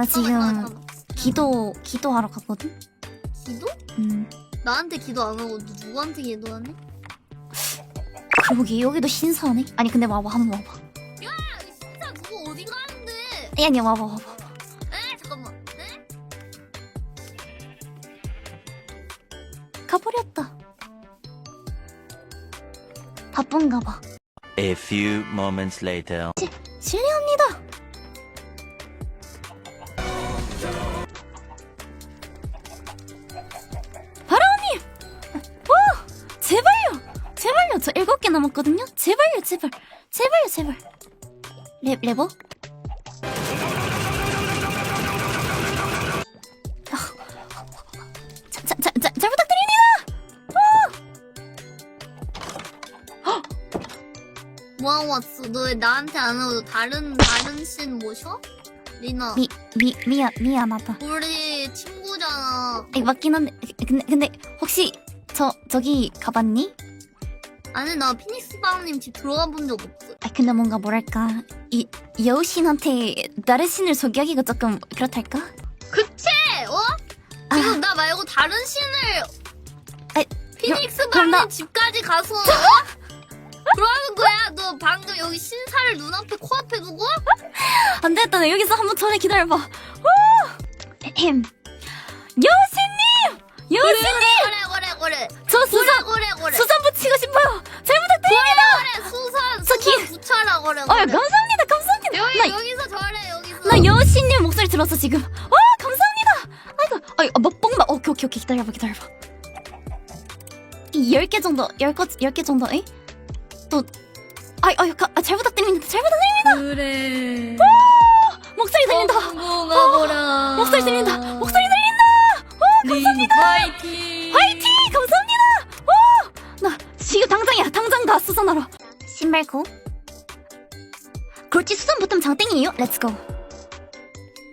나 지금. 기도 기도하러 갔거든. 기도? 음. 나한테 기도 안 하고 누구한테 기도하네? 그러게 여기도 신사네. 아니 근데 와봐 한번 와봐. 야 진짜 그거 어디 가는데? 아니 아니 와봐 와봐. 에 잠깐만. 에? 가버렸다. 바쁜가 봐. A few moments later. 실례합니다. 바라오님! 어! 제발요! 제발요! 저 일곱 개 남았거든요? 제발요, 제발. 제발요, 제발. 레, 레버? 아, 자, 자, 자, 자, 잘 부탁드립니다! 뭐하고 왔어? 너 왜 나한테 안 하고 다른 다른 씬 모셔? 리나 미, 미, 미안, 미안하다. 우리 친구잖아. 이 맞긴 한데 근데 근데 혹시 저 저기 가봤니? 아니 나 피닉스 방님 집 들어가 본 적 없어. 아 근데 뭔가 뭐랄까 이 여우신한테 나르 신을 소개하기가 조금 그렇달까? 그치? 어? 아. 지금 나 말고 다른 신을 아이, 피닉스 그럼 나- 방님 집까지 가서 어? 그러는 거야? 너 방금 여기 신사를 눈앞에 코앞에 두고? 안 되겠다 나 여기서 한번 전에 기다려봐. 오! 에헴. 여우신님 여우신님 그래 그래 그래 저 그래 수산 그래 그래 수산 붙이고 싶어요. 잘 부탁드립니다. 그래 수산 저 수산 기- 붙여라 그래 어 그래 감사합니다 감사합니다. 여기 나 여기서 저래 여기서 나 여우신님 목소리 들었어 지금. 와 감사합니다. 아이고 아이 몇봉나 오케이 오케이 오케이 기다려봐 기다려봐. 이 10개 정도 10개 10개 정도 에? 또 아이 아이 가- 아, 잘 부탁드립니다. 잘 부탁드립니다. 그래 목소리 들린다. 성공하거라 목소리 들린다. 목소리 들린다. 오 감사합니다. 화이팅 화이팅 감사합니다. 오 나 지금 당장이야 당장 가 수선하러. 신발고. 그렇지 수선 붙으면 장땡이에요. 렛츠고.